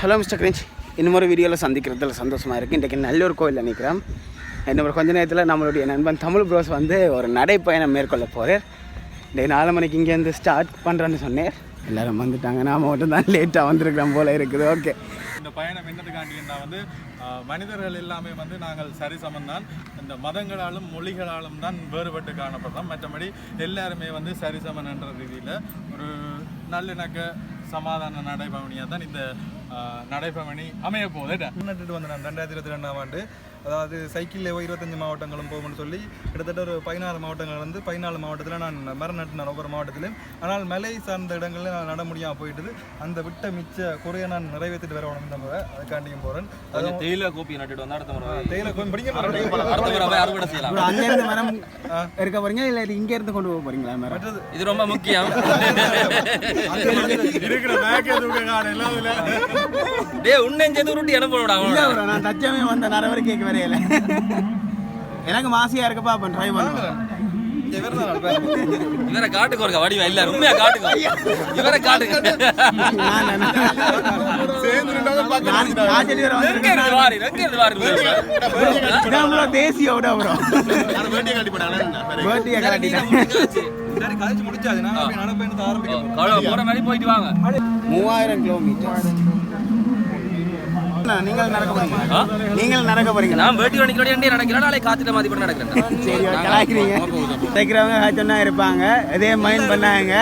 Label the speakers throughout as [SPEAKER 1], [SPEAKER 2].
[SPEAKER 1] Hello mister cringe இன்னொரு வீடியோவில் சந்திக்கிறதுல சந்தோஷமாக இருக்குது இன்றைக்கி நல்லூர் கோயிலில் நிற்கிறோம் இன்னும் ஒரு கொஞ்ச நேரத்தில் நம்மளுடைய நண்பன் தமிழ் ப்ரோஸ் வந்து ஒரு நடைப்பயணம் மேற்கொள்ள போகிறார் இன்றைக்கு நாலு மணிக்கு இங்கேருந்து ஸ்டார்ட் பண்ணுறேன்னு சொன்னேன் எல்லோரும் வந்துட்டாங்க. நாம் மட்டும் தான் லேட்டாக வந்திருக்கிறோம் போல் இருக்குது. ஓகே
[SPEAKER 2] இந்த பயணம் என்னதுக்காண்டினா வந்து மனிதர்கள் எல்லாமே வந்து நாங்கள் சரிசமம் தான் இந்த மதங்களாலும் மொழிகளாலும் தான் வேறுபட்டு காணப்படுறோம் மற்றபடி எல்லாருமே வந்து சரிசமன் என்ற ரீதியில் ஒரு நல்லிணக்க சமாதான நடைபவனியாக தான் இந்த நடைபவனி அமைய போகுது
[SPEAKER 3] முன்னெட்டு வந்து நான் ரெண்டாயிரத்தி இருபத்தி ரெண்டாம் ஆண்டு. அதாவது சைக்கிளில் இருபத்தஞ்சு மாவட்டங்களும் போகும்னு சொல்லி கிட்டத்தட்ட ஒரு பதினாறு மாவட்டங்கள் வந்து பதினாலு மாவட்டத்தில் நான் மரம் நட்டினேன் ஒவ்வொரு மாவட்டத்திலும். ஆனால் மலை சார்ந்த இடங்களில் நான் நட முடியாமல் போயிட்டுது. அந்த விட்ட மிச்ச குறையை நான் நிறைவேற்றிட்டு வர வேணும் இந்த முறை அதுக்காண்டியும் போகிறேன்
[SPEAKER 4] கொஞ்சம் தேயிலை கோப்பி நட்டுட்டு வந்தா அடுத்த முறை
[SPEAKER 3] தேயிலை கொஞ்சம் பிடிக்க
[SPEAKER 1] மரம் இருக்க போகிறீங்க இல்லை இங்கேருந்து கொண்டு போக
[SPEAKER 3] மற்றது
[SPEAKER 4] இது ரொம்ப முக்கியம்.
[SPEAKER 2] இருக்கிற தூக்க
[SPEAKER 4] டேய் உன்னெஞ்சது உருட்டி அனுப்பணும்டா
[SPEAKER 1] இல்லை
[SPEAKER 4] அவனோட
[SPEAKER 1] ப்ரோ நான் தச்சமே வந்த நரவரை கேட்க வரையில எனக்கு மாசியாக இருக்கப்பா அப்போ ட்ரை பண்ணுவேன்
[SPEAKER 3] இவர்
[SPEAKER 4] காட்டுக்கு ஒருக்கா வடிவா? இல்ல உண்மையா இவரை
[SPEAKER 1] தேசிய மூவாயிரம் கிலோமீட்டர் நீங்கள் நடக்க போறீங்க. நீங்கள் நடக்க போறீங்க.
[SPEAKER 4] நான் வேட்டி வணிக்கிறோட நடக்கிறேன். நாளைக்கு காத்துட்ட மாதிரி கூட நடக்கிறேன்.
[SPEAKER 1] சரி கலாய்க்கிறீங்க. தைக்கிறவங்க சொன்னா இருப்பாங்க. இதே மைண்ட் பண்ணாங்க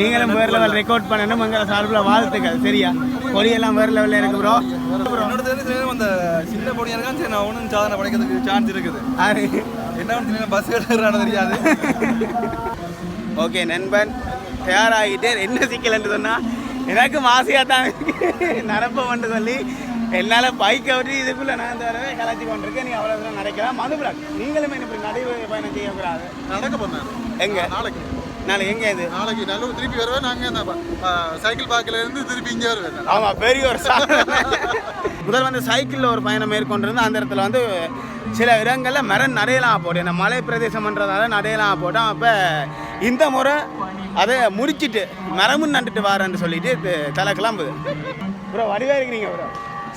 [SPEAKER 1] நீங்களும் வேற லெவல் ரெக்கார்ட் பண்ணணும். உங்களை சார்பில் வாழ்த்துக்கள். சரியா? கொடியெல்லாம் வேற லெவலில் இருக்கு ப்ரோ
[SPEAKER 3] அந்த சின்ன பொடியா இருக்கான் சரி நான் ஒன்றும் சாதனை படைக்கிறதுக்கு சான்ஸ் இருக்குது என்ன வந்து பஸ் எடுக்கிறான்னு தெரியாது
[SPEAKER 1] ஓகே நண்பன். தயாராகிட்டு என்ன சிக்கல்னு சொன்னா? எனக்கு ஆசையாக தான் நடப்பவன்ட்டு சொல்லி என்னால் பைக்கை விட்டு இதுக்குள்ளே நான் தடவை கலாச்சி கொண்டிருக்கேன். நீ அவ்வளோ தூரம் நடக்கலாம். மது பிளாக் நீங்களும் இப்படி நடை பயணம் செய்யக்கூடாது.
[SPEAKER 5] நடக்க போனேன்
[SPEAKER 1] எங்க?
[SPEAKER 5] நாளைக்கு.
[SPEAKER 1] நாளைக்கு எங்கே இது?
[SPEAKER 5] நாளைக்கு நல்லூர் திருப்பி வருவேன். நாங்கள் சைக்கிள் பார்க்கில் இருந்து திருப்பி இங்கே வருவேன்
[SPEAKER 1] ஆமா பெரிய ஒரு. முதல் வந்து சைக்கிளில் ஒரு பயணம் மேற்கொண்டிருந்து அந்த இடத்துல வந்து சில இடங்களில் மரம் நடையலாம் போட்டு இந்த மலை பிரதேசம்ன்றதால நடையலாம் போட்டோம் அப்போ இந்த முறை அதை முடிச்சிட்டு மரமும் நட்டுட்டு வாரேன்னு சொல்லிட்டு தலை கிளம்புது. ப்ரோ வடிவா இருக்கிறீங்க ப்ரோ.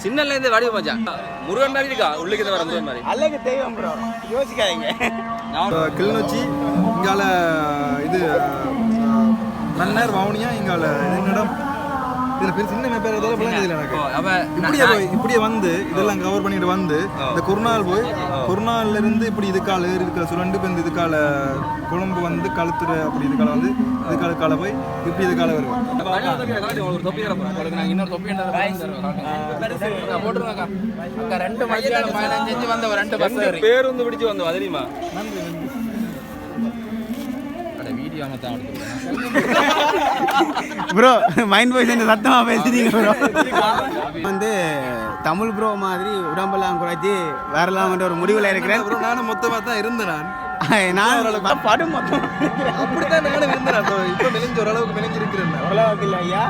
[SPEAKER 4] சின்னல இருந்து வடிவ மச்சான் முருகன் மாதிரி இருக்கா? உள்ளுக்கு வர முருகன் மாதிரி.
[SPEAKER 1] அல்லக்கு தெய்வம் ப்ரோ. யோசிக்காதீங்க.
[SPEAKER 4] நான்
[SPEAKER 3] கிளிநொச்சி இங்கால இது அஹ், மன்னர் வவுனியா இங்கால என்னிடம் இதில் பேர் சின்ன பேர் ஏதாவது விளங்குதில்லை எனக்கு. இப்படியே போய் இப்படியே வந்து இதெல்லாம் கவர் பண்ணிட்டு வந்து இந்த குருநாள் போய் குருநாள்ல இருந்து இப்படி இதுக்கால ஏறி இருக்க சுரண்டு இப்போ இந்த இதுக்கால குழம்பு வந்து கழுத்துற அப்படி இதுக்கால வந்து இதுக்கால கால போய் இப்படி இதுக்கால வருவேன்
[SPEAKER 4] ஒரு தொப்பி தர போறேன். உங்களுக்கு
[SPEAKER 1] ப்ரோ மைண்ட் வாய்ஸ் என்ன சத்தமாக பேசுறீங்க ப்ரோ வந்து தமிழ் ப்ரோ மாதிரி உடம்பெல்லாம் குறைச்சி வரலாம்ன்ற ஒரு முடிவில் இருக்கிறேன்.
[SPEAKER 3] அப்புறம் நானும் மொத்தமாக தான் இருந்தேன். நான்
[SPEAKER 1] நான் படும் மொத்தம்
[SPEAKER 3] அப்படித்தான் நானும் இருந்தேன். இப்போ இப்போ மெலிஞ்சு ஓரளவுக்கு மெலிஞ்சு இருக்கிறேன்
[SPEAKER 1] உலகத்தில் இல்லை ஐயா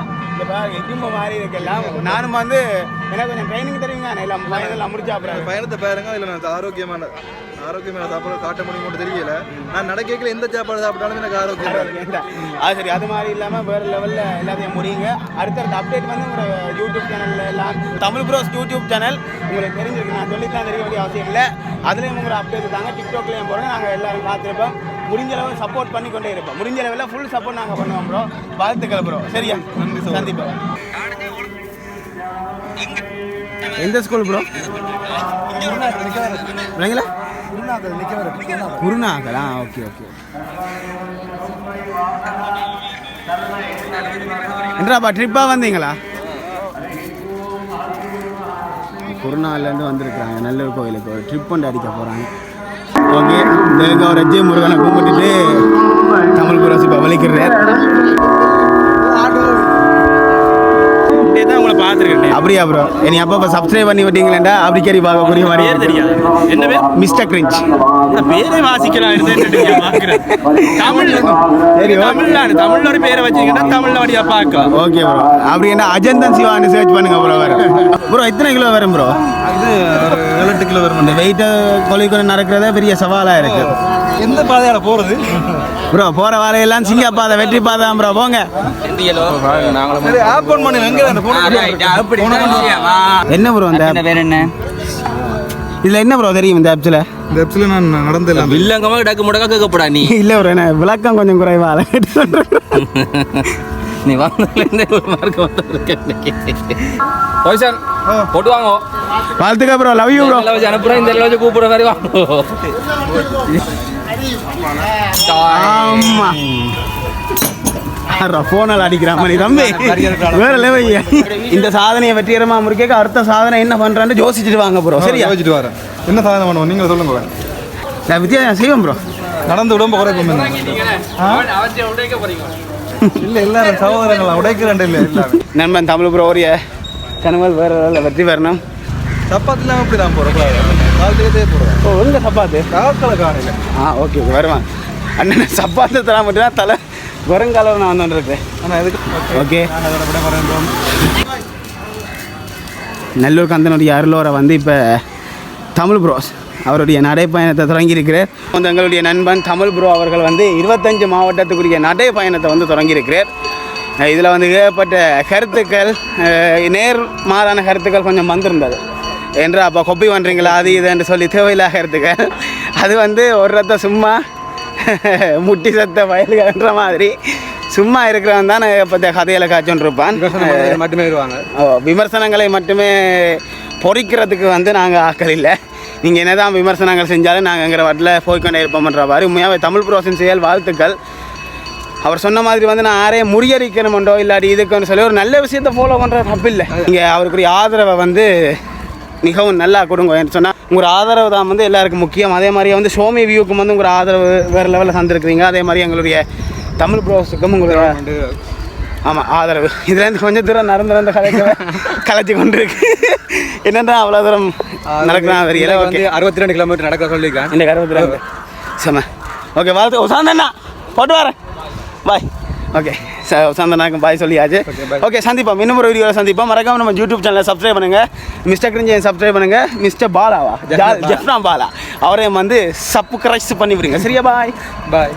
[SPEAKER 1] எதுவும் மாறி இருக்கலாம் நானும் வந்து எனக்கு கொஞ்சம் ட்ரைனிங் தருவீங்க நான் எல்லாம் பயணம் முடிச்சா
[SPEAKER 3] அந்த
[SPEAKER 1] அப்புறம்
[SPEAKER 3] பயணத்தை பாருங்க அதில் நான் ஆரோக்கியமான ஆரோக்கியமான சாப்பாடு காட்ட முடியுமோ தெரியல. நான் நடக்கல எந்த சாப்பாடு சாப்பிட்டாலும் எனக்கு ஆரோக்கியம்
[SPEAKER 1] அது சரி அது மாதிரி இல்லாமல் வேறு லெவலில் எல்லாத்தையும் முடியுங்க. அடுத்தடுத்த அப்டேட் வந்து உங்களோட யூடியூப் சேனலில் எல்லாம் தமிழ் ப்ரோஸ் யூடியூப் சேனல் உங்களுக்கு தெரிஞ்சிருக்கு நான் சொல்லித்தான் தெரிய வேண்டிய அவசியம் இல்லை. அதுலேயும் உங்களோட அப்டேட் தாங்க. டிக்டாக்லேயும் போடுங்க. நாங்கள் எல்லாரும் பார்த்துருப்போம். முடிஞ்ச அளவு சப்போர்ட் பண்ணி கொண்டே இருப்போம். முடிஞ்ச அளவில் ஃபுல் சப்போர்ட் நாங்கள் பண்ணுவோம் ப்ரோ வாழ்த்துக்கள் ப்ரோ சரியா? நன்றி சந்திப்போம் எந்த ஸ்கூல் ப்ரோ இல்லைங்களா குருநாகல் ஓகே ஓகே என்றாப்பா ட்ரிப்பாக வந்தீங்களா? குருநாள்லேருந்து வந்திருக்கிறாங்க. நல்லூர் கோயிலுக்கு ஒரு ட்ரிப் கொண்டு அடிக்க போகிறாங்க ஓகே. தேங்காய் ரஜி முருகனை கும்பிட்டுட்டு தமிழ் குரசி இப்போ வலிக்கிறார்
[SPEAKER 6] தான் உங்களை பார்த்துருக்கேன்
[SPEAKER 1] அப்படியா ப்ரோ இனி அப்போ சப்ஸ்கிரைப் பண்ணி விட்டீங்களேண்டா? அப்படி கேரி பார்க்கக்கூடிய மாதிரி
[SPEAKER 6] தெரியாது. என்ன பேர்?
[SPEAKER 1] மிஸ்டர் கிரிஞ்ச்
[SPEAKER 6] பேரே வாசிக்கலாம் தமிழ்.
[SPEAKER 1] சரி, ஓகே.
[SPEAKER 6] தமிழ்ல தமிழ்ல ஒரு பேரை வச்சீங்கன்னா தமிழ்ல வழியா பார்க்கலாம்.
[SPEAKER 1] ஓகே ப்ரோ அப்படி என்ன அஜந்தன் சிவான்னு சர்ச் பண்ணுங்க ப்ரோ வரும் ப்ரோ எத்தனை கிலோ வரும் ப்ரோ
[SPEAKER 3] இது ஒரு ஏழு எட்டு கிலோ வரும்.
[SPEAKER 1] இந்த வெயிட்டை கொலை கொலை நடக்கிறதே பெரிய சவாலாக இருக்கு.
[SPEAKER 3] எந்த பாதையால போறது?
[SPEAKER 1] ப்ரோ போகிற வாரையெல்லாம் சிங்க பாதை வெற்றி பாதை ப்ரோ போங்க
[SPEAKER 3] அந்த
[SPEAKER 1] என்ன ப்ரோ இந்த app?
[SPEAKER 4] வேற என்ன?
[SPEAKER 1] இதில் என்ன ப்ரோ தெரியும் இந்த ஆப்ஸில்
[SPEAKER 3] இந்த வெப்ஸ்ல நான் நடந்தெல்லாம்
[SPEAKER 4] இல்லங்கமா டக்கு முடக்கா கேட்கப்படா நீ.
[SPEAKER 1] இல்லை ப்ரோ என்ன விளக்கம் கொஞ்சம் குறைவா?
[SPEAKER 4] நீ வந்ததுலேருந்து ஒரு மார்க் வந்து போய்சான் போட்டு வாங்க.
[SPEAKER 1] வாழ்த்துக்க ப்ரோ லவ் யூ ப்ரோ.
[SPEAKER 4] இந்த வச்சு கூப்பிடுற மாதிரி வாங்க.
[SPEAKER 1] ஆமா. ஃபோனால் அடிக்கிற மாதிரி தம்பி வேற லெவல் இந்த சாதனையை வெற்றிகரமா முடிக்க அடுத்த சாதனை என்ன பண்றான்னு யோசிச்சுட்டு வாங்க ப்ரோ சரியா?
[SPEAKER 3] யோசிச்சுட்டு வரேன். என்ன சாதனை பண்ணுவோம்? நீங்க சொல்லுங்க
[SPEAKER 1] நான் வித்தியாசம் செய்வோம் ப்ரோ
[SPEAKER 3] நடந்து உடம்பு குறைப்போம் இல்ல எல்லாரும் சகோதரங்களா உடைக்கிறேன் இல்ல
[SPEAKER 1] நண்பன் தமிழ் ப்ரோ ஒரு கனவல் வேற வெற்றி பெறணும்.
[SPEAKER 3] சப்பாத்தி இல்லாம இப்படி தான் போறோம்
[SPEAKER 1] ஓ எங்க சப்பாத்து? ஆ ஓகே வருவான். அண்ணன் சப்பாத்து தரா மட்டும்தான் தலை. வருங்காலம் நான் வந்துருக்கேன். ஓகே. நல்லூர் கந்தனுடைய அருளோரை வந்து இப்போ தமிழ் ப்ரோஸ் அவருடைய நடைப்பயணத்தை தொடங்கியிருக்கிறார். வந்து எங்களுடைய நண்பன் தமிழ் ப்ரோ அவர்கள் வந்து இருபத்தஞ்சு மாவட்டத்துக்குரிய நடைப்பயணத்தை வந்து தொடங்கியிருக்கிறார். இதில் வந்து ஏகப்பட்ட கருத்துக்கள் நேர் மாறான கருத்துக்கள் கொஞ்சம் வந்திருந்தது. என்று அப்போ கொப்பி பண்ணுறீங்களா அது இதுன்னு சொல்லி தேவையில்லாத கருத்துக்கள் அது வந்து ஒரு ரத்த சும்மா முட்டி சத்த வயலுகன்ற மாதிரி. சும்மா இருக்கிறவன் தான் ஏகப்பட்ட கதையில காய்ச்சொன்று இருப்பான்
[SPEAKER 3] மட்டுமே வருவாங்க.
[SPEAKER 1] ஓ, விமர்சனங்களை மட்டுமே பொறிக்கிறதுக்கு வந்து நாங்கள் ஆக்கள் இல்லை. நீங்கள் என்ன தான் விமர்சனங்கள் செஞ்சாலும் நாங்கள் எங்கிற வாட்டில் போய்க்கொண்டே இருப்போம்ன்ற மாதிரி. உண்மையாகவே தமிழ் ப்ரோசின் செயல் வாழ்த்துக்கள். அவர் சொன்ன மாதிரி வந்து நான் யாரையும் முறியடிக்கணுமெண்டோ இல்லாட்டி இதுக்குன்னு சொல்லி ஒரு நல்ல விஷயத்தை ஃபாலோ பண்ணுற தப்பு இல்லை. நீங்கள் அவருக்குரிய ஆதரவை வந்து மிகவும் நல்லா கொடுங்க. சொன்னால் உங்கள் ஆதரவு தான் வந்து எல்லாருக்கும் முக்கியம். அதே மாதிரி வந்து ஷோமி வியூக்கும் வந்து உங்கள் ஆதரவு வேறு லெவலில் தந்துருக்குறீங்க. அதே மாதிரி எங்களுடைய தமிழ் ப்ரோஸுக்கும் உங்களுடைய ஆமாம் ஆதரவு. இதுலேருந்து கொஞ்சம் தூரம் நடந்து நடந்து கலைக்க கலைச்சி கொண்டு இருக்கு என்னென்னா அவ்வளோ தூரம் நடக்கலாம் தெரியல. ஓகே.
[SPEAKER 3] அறுபத்தி ரெண்டு கிலோமீட்டர் நடக்க சொல்லியிருக்கேன்
[SPEAKER 1] இந்த கருவத்தில் செம ஓகே. வாழ்த்து. உசாந்தண்ணா போட்டு வரேன். பாய் ஓகே உசாந்தண்ணாக்கு பாய் சொல்லியாச்சு. ஓகே சந்திப்போம். இன்னும் ஒரு வீடியோவில் சந்திப்போம். மறக்காம நம்ம யூடியூப் சேனலை சப்ஸ்கிரைப் பண்ணுங்கள் மிஸ்டர் கிரிஞ்சன் சப்ஸ்கிரைப் பண்ணுங்கள் மிஸ்டர் பாலாவா ஜெஃப்னா பாலா அவரையும் வந்து சப்பு கிரைஸ் பண்ணி விடுங்க சரியா பாய்
[SPEAKER 3] பாய்